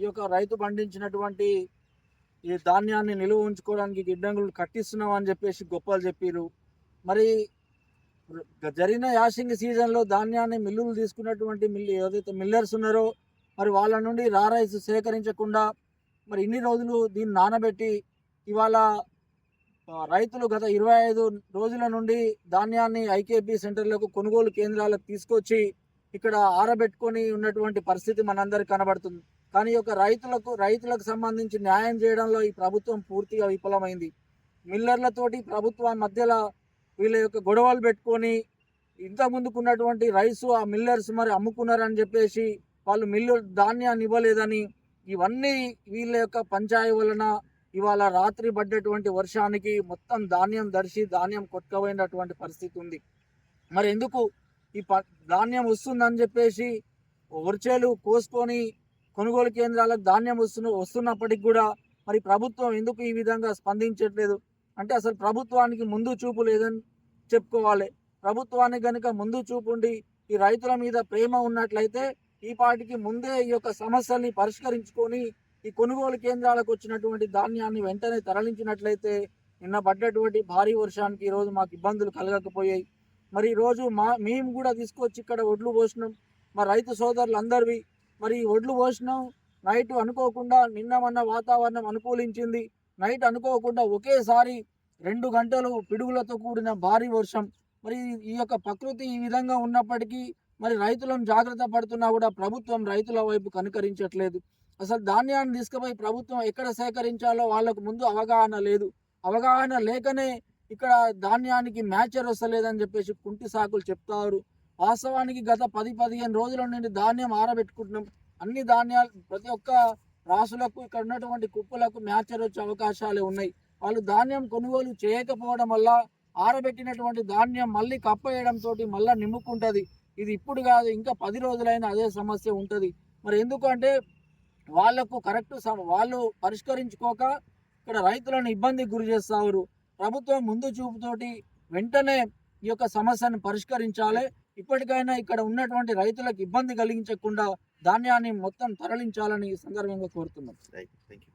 ఈ యొక్క రైతు పండించినటువంటి ఈ ధాన్యాన్ని నిలువ ఉంచుకోవడానికి గిడ్డంగులు కట్టిస్తున్నాం అని చెప్పేసి గొప్పలు చెప్పారు మరి జరిగిన యాసింగ్ సీజన్లో ధాన్యాన్ని మిల్లులు తీసుకున్నటువంటి మిల్లు ఏదైతే మిల్లర్స్ ఉన్నారో మరి వాళ్ళ నుండి రా రైస్ సేకరించకుండా మరి ఇన్ని రోజులు దీన్ని నానబెట్టి ఇవాళ రైతులు గత ఇరవై ఐదు రోజుల నుండి ధాన్యాన్ని ఐకేపీ సెంటర్లకు కొనుగోలు కేంద్రాలకు తీసుకొచ్చి ఇక్కడ ఆరబెట్టుకొని ఉన్నటువంటి పరిస్థితి మనందరికీ కనబడుతుంది. కానీ యొక్క రైతులకు రైతులకు సంబంధించి న్యాయం చేయడంలో ఈ ప్రభుత్వం పూర్తిగా విఫలమైంది. మిల్లర్లతోటి ప్రభుత్వం మధ్యలో వీళ్ళ యొక్క గొడవలు పెట్టుకొని ఇంత ముందుకున్నటువంటి రైసు ఆ మిల్లర్స్ మరి అమ్ముకున్నారని చెప్పేసి వాళ్ళు మిల్లు ధాన్యాన్ని ఇవ్వలేదని ఇవన్నీ వీళ్ళ యొక్క పంచాయి వలన ఇవాళ రాత్రి పడ్డటువంటి వర్షానికి మొత్తం ధాన్యం దర్శి ధాన్యం కొట్టుకపోయినటువంటి పరిస్థితి ఉంది. మరి ఎందుకు ఈ ప ధాన్యం వస్తుందని చెప్పేసి వర్చేలు కోసుకొని కొనుగోలు కేంద్రాలకు ధాన్యం వస్తున్న వస్తున్నప్పటికి కూడా మరి ప్రభుత్వం ఎందుకు ఈ విధంగా స్పందించట్లేదు? అంటే అసలు ప్రభుత్వానికి ముందు చూపు లేదని చెప్పుకోవాలి. ప్రభుత్వానికి కనుక ముందు చూపు ఉండి ఈ రైతుల మీద ప్రేమ ఉన్నట్లయితే ఈ పాటికి ముందే ఈ యొక్క సమస్యల్ని పరిష్కరించుకొని ఈ కొనుగోలు కేంద్రాలకు వచ్చినటువంటి ధాన్యాన్ని వెంటనే తరలించినట్లయితే నిన్న పడ్డటువంటి భారీ వర్షానికి ఈరోజు మాకు ఇబ్బందులు కలగకపోయాయి. మరి ఈరోజు మా మేము కూడా తీసుకొచ్చి ఇక్కడ ఒడ్లు పోసినాం. మా రైతు సోదరులు అందరివి మరి ఒడ్లు పోసినాం. నైట్ అనుకోకుండా నిన్న మొన్న వాతావరణం అనుకూలించింది. నైట్ అనుకోకుండా ఒకేసారి రెండు గంటలు పిడుగులతో కూడిన భారీ వర్షం. మరి ఈ యొక్క ప్రకృతి ఈ విధంగా ఉన్నప్పటికీ మరి రైతులను జాగ్రత్త పడుతున్నా కూడా ప్రభుత్వం రైతుల వైపు కనుకరించట్లేదు. అసలు ధాన్యాన్ని తీసుకుపోయి ప్రభుత్వం ఎక్కడ సేకరించాలో వాళ్ళకు ముందు అవగాహన లేదు. అవగాహన లేకనే ఇక్కడ ధాన్యానికి మ్యాచర్ వస్తలేదని చెప్పేసి కుంటి సాకులు చెప్తారు. వాస్తవానికి గత పది పదిహేను రోజుల నుండి ధాన్యం ఆరబెట్టుకుంటున్నాం. అన్ని ధాన్యాలు ప్రతి ఒక్క రాసులకు ఇక్కడ ఉన్నటువంటి కుప్పలకు మ్యాచర్ వచ్చే అవకాశాలే ఉన్నాయి. వాళ్ళు ధాన్యం కొనుగోలు చేయకపోవడం వల్ల ఆరబెట్టినటువంటి ధాన్యం మళ్ళీ కప్పేయడంతో తోటి మళ్ళీ నిమ్ముకుంటుంది. ఇది ఇప్పుడు కాదు ఇంకా పది రోజులైనా అదే సమస్య ఉంటుంది. మరి ఎందుకంటే వాళ్ళకు కరెక్ట్ సమ- వాళ్ళు పరిష్కరించుకోక ఇక్కడ రైతులను ఇబ్బందికి గురి చేస్తారు. ప్రభుత్వం ముందు చూపుతోటి వెంటనే ఈ యొక్క సమస్యను పరిష్కరించాలి. ఇప్పటికైనా ఇక్కడ ఉన్నటువంటి రైతులకు ఇబ్బంది కలిగించకుండా ధాన్యాన్ని మొత్తం తరలించాలని ఈ సందర్భంగా కోరుతున్నాం. Thank you